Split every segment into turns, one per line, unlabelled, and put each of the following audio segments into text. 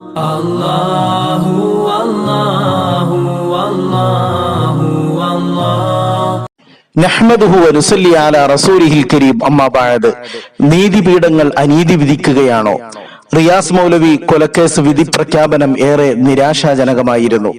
Allahu Allahu Allahu Allah.
നഹ്മദുഹു റസൂലിഹിൽ Kareem നീതിപീഠങ്ങൾ അനീതി വിധിക്കുകയാണോ? റിയാസ് മൗലവി കൊലക്കേസ് വിധി പ്രഖ്യാപനം ഏറെ നിരാശാജനകമായിരുന്നു.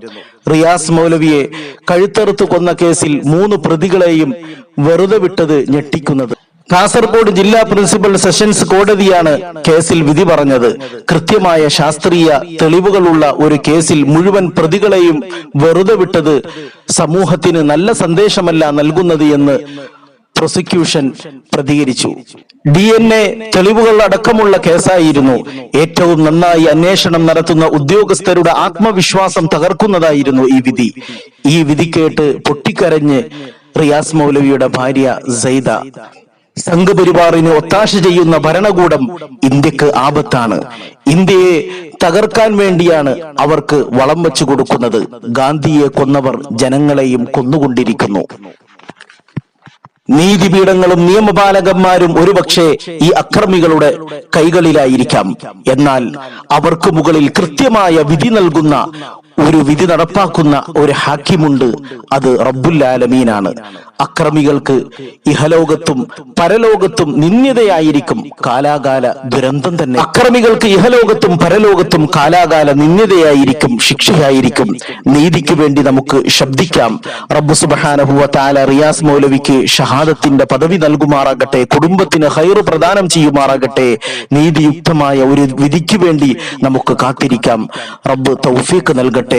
റിയാസ് മൗലവിയെ കഴുത്തറുത്ത് കൊന്ന കേസിൽ മൂന്ന് പ്രതികളെയും വെറുതെ വിട്ടത് ഞെട്ടിക്കുന്നത്. കാസർഗോഡ് ജില്ലാ പ്രിൻസിപ്പൽ സെഷൻസ് കോടതിയാണ് കേസിൽ വിധി പറഞ്ഞത്. കൃത്യമായ ശാസ്ത്രീയ തെളിവുകളുള്ള ഒരു കേസിൽ മുഴുവൻ പ്രതികളെയും വെറുതെ വിട്ടത് സമൂഹത്തിന് നല്ല സന്ദേശമല്ല നൽകുന്നത് എന്ന് പ്രോസിക്യൂഷൻ പ്രതികരിച്ചു. ഡി എൻ എ തെളിവുകൾ അടക്കമുള്ള കേസായിരുന്നു. ഏറ്റവും നന്നായി അന്വേഷണം നടത്തുന്ന ഉദ്യോഗസ്ഥരുടെ ആത്മവിശ്വാസം തകർക്കുന്നതായിരുന്നു ഈ വിധി. ഈ വിധി കേട്ട് പൊട്ടിക്കരഞ്ഞ് റിയാസ് മൗലവിയുടെ ഭാര്യ സൈദ സംഘപരിവാറിന് ഒത്താശ ചെയ്യുന്ന ഭരണകൂടം ഇന്ത്യയ്ക്ക് ആപത്താണ്. ഇന്ത്യയെ തകർക്കാൻ വേണ്ടിയാണ് അവർക്ക് വളം വെച്ചു കൊടുക്കുന്നത്. ഗാന്ധിയെ കൊന്നവർ ജനങ്ങളെയും കൊന്നുകൊണ്ടിരിക്കുന്നു. നീതിപീഠങ്ങളും നിയമപാലകന്മാരും ഒരുപക്ഷെ ഈ അക്രമികളുടെ കൈകളിലായിരിക്കാം. എന്നാൽ അവർക്ക് മുകളിൽ കൃത്യമായ വിധി നൽകുന്ന ഒരു വിധി നടപ്പാക്കുന്ന ഒരു ഹാക്കിമുണ്ട്. അത് റബ്ബുല്ലാലമീനാണ് അക്രമികൾക്ക് ഇഹലോകത്തും പരലോകത്തും നിന്ദ്യതയായിരിക്കും കാലാകാല ദുരന്തം തന്നെ. അക്രമികൾക്ക് ഇഹലോകത്തും പരലോകത്തും കാലാകാല നിന്ദ്യതയായിരിക്കും ശിക്ഷയായിരിക്കും. നീതിക്ക് വേണ്ടി നമുക്ക് ശബ്ദിക്കാം. റബ്ബു സുബഹാനഹുവ താല റിയാസ് മൗലവിക്ക് ഷഹാദത്തിന്റെ പദവി നൽകുമാറാകട്ടെ കുടുംബത്തിന് ഹൈറ് പ്രദാനം ചെയ്യുമാറാകട്ടെ നീതിയുക്തമായ ഒരു വിധിക്ക് വേണ്ടി നമുക്ക് കാത്തിരിക്കാം. റബ്ബ് തൗഫീഖ് നൽകട്ടെ